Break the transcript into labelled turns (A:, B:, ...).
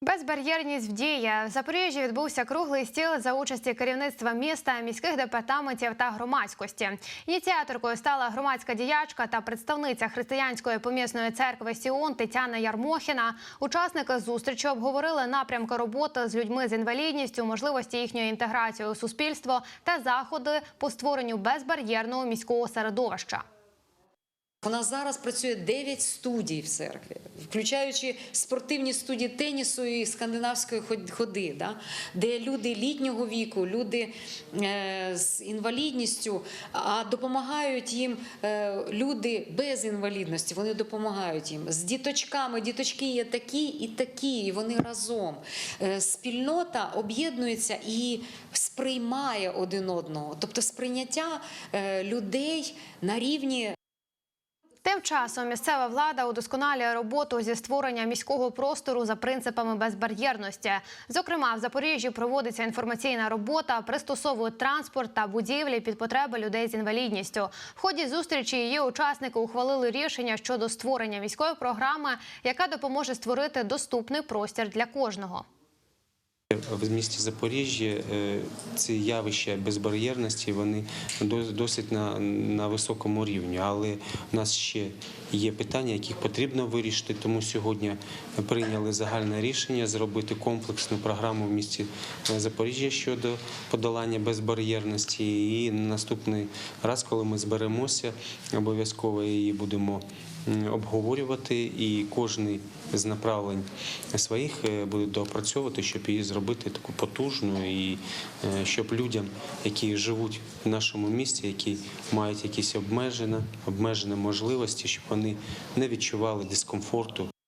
A: Безбар'єрність в дії. В Запоріжжі відбувся круглий стіл за участі керівництва міста, міських департаментів та громадськості. Ініціаторкою стала громадська діячка та представниця християнської помісної церкви Сіон Тетяна Ярмохіна. Учасники зустрічі обговорили напрямки роботи з людьми з інвалідністю, можливості їхньої інтеграції у суспільство та заходи по створенню безбар'єрного міського середовища.
B: У нас зараз працює 9 студій в церкві, включаючи спортивні студії тенісу і скандинавської ходи, да? де люди літнього віку, люди е, з інвалідністю, а допомагають їм е, люди без інвалідності. Вони допомагають їм з діточками. Діточки є такі і такі, і вони разом. Е, спільнота об'єднується і сприймає один одного, тобто сприйняття людей на рівні
A: Тим часом місцева влада удосконалює роботу зі створення міського простору за принципами безбар'єрності. Зокрема, в Запоріжжі проводиться інформаційна робота, пристосовують транспорт та будівлі під потреби людей з інвалідністю. В ході зустрічі її учасники ухвалили рішення щодо створення міської програми, яка допоможе створити доступний простір для кожного.
C: В місті Запоріжжя е, ці явища безбар'єрності вони до- досить на, на високому рівні, але в нас ще є питання, яких потрібно вирішити. Тому сьогодні прийняли загальне рішення зробити комплексну програму в місті Запоріжжя щодо подолання безбар'єрності. І наступний раз, коли ми зберемося, обов'язково її будемо обговорювати, і кожний з направлень своїх е, буде доопрацьовувати, щоб її зробити таку потужну, і е, щоб людям, які живуть в нашому місті, які мають якісь обмеження, обмежені можливості, щоб вони не відчували дискомфорту